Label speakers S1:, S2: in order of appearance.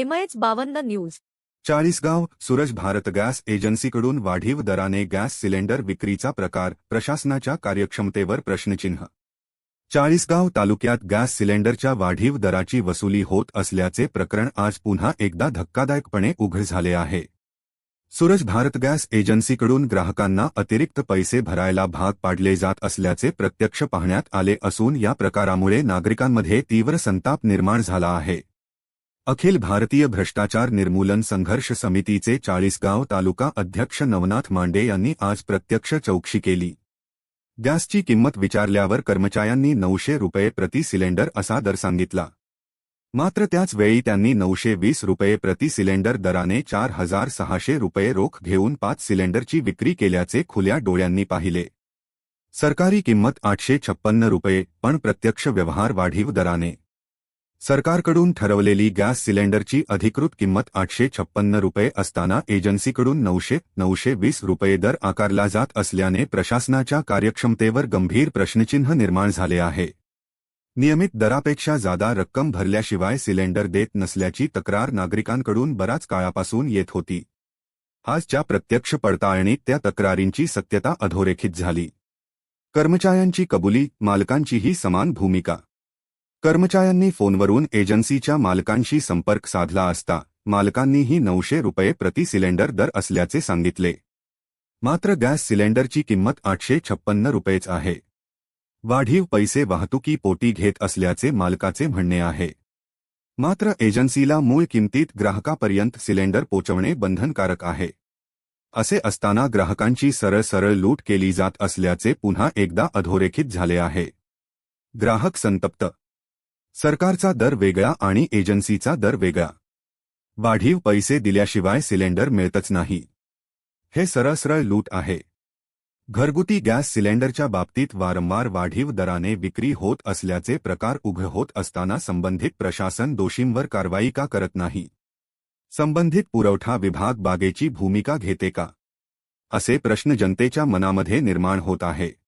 S1: MH बावन्न news.
S2: Chalisgaon Suraj Bharat gas एजन्सीकडून वाढीव दराने गॅस सिलेंडर विक्रीचा प्रकार प्रशासनाच्या कार्यक्षमतेवर प्रश्नचिन्ह. चाळीसगाव तालुक्यात गॅस सिलेंडरच्या वाढीव दराची वसुली होत असल्याचे प्रकरण आज पुन्हा एकदा धक्कादायकपणे उघड झाले आहे. सूरज भारत गॅस एजन्सीकडून ग्राहकांना अतिरिक्त पैसे भरायला भाग पाडले जात असल्याचे प्रत्यक्ष पाहण्यात आले असून या प्रकारामुळे नागरिकांमध्ये तीव्र संताप निर्माण झाला आहे. अखिल भारतीय भ्रष्टाचार निर्मूलन संघर्ष समितीचे चाळीसगाव तालुका अध्यक्ष नवनाथ मांडे यांनी आज प्रत्यक्ष चौकशी केली. गॅसची किंमत विचारल्यावर कर्मचाऱ्यांनी नऊशे रुपये प्रति सिलेंडर असा दर सांगितला. मात्र त्याच वेळी त्यांनी नऊशे वीस रुपये प्रति सिलेंडर दराने चार हजार सहाशे रुपये रोख घेऊन पाच सिलेंडरची विक्री केल्याचे खुल्या डोळ्यांनी पाहिले. सरकारी किंमत आठशे छप्पन्न रुपये पण प्रत्यक्ष व्यवहार वाढीव दराने. सरकारकडून ठरवलेली गॅस सिलेंडरची अधिकृत किंमत आठशे छप्पन्न रुपये असताना एजन्सीकडून नऊशे नऊशे वीस रुपये दर आकारला जात असल्याने प्रशासनाच्या कार्यक्षमतेवर गंभीर प्रश्नचिन्ह निर्माण झाले आहे. नियमित दरापेक्षा जादा रक्कम भरल्याशिवाय सिलेंडर देत नसल्याची तक्रार नागरिकांकडून बराच काळापासून येत होती. आजच्या प्रत्यक्ष पडताळणीत त्या तक्रारींची सत्यता अधोरेखित झाली. कर्मचाऱ्यांची कबुली मालकांचीही समान भूमिका. कर्मचाऱ्यांनी फोनवरून एजन्सीच्या मालकांशी संपर्क साधला असता मालकांनीही नऊशे रुपये प्रति सिलेंडर दर असल्याचे सांगितले. मात्र गॅस सिलेंडरची किंमत आठशे छप्पन्न रुपयेच आहे. वाढीव पैसे वाहतुकी पोटी घेत असल्याचे मालकाचे म्हणणे आहे. मात्र एजन्सीला मूळ किंमतीत ग्राहकापर्यंत सिलेंडर पोचवणे बंधनकारक आहे. असे असताना ग्राहकांची सरळ सरळ लूट केली जात असल्याचे पुन्हा एकदा अधोरेखित झाले आहे. ग्राहक संतप्त सरकारचा दर वेगळा आणि एजन्सीचा दर वेगळा. वाढीव पैसे दिल्याशिवाय सिलेंडर मिळतच नाही. हे सरळसरळ लूट आहे. घरगुती गॅस सिलेंडरच्या बाबतीत वारंवार वाढीव दराने विक्री होत असल्याचे प्रकार उघड होत असताना संबंधित प्रशासन दोषींवर कारवाई का करत नाही? संबंधित पुरवठा विभाग बागेची भूमिका घेते का? असे प्रश्न जनतेच्या मनामध्ये निर्माण होत आहे.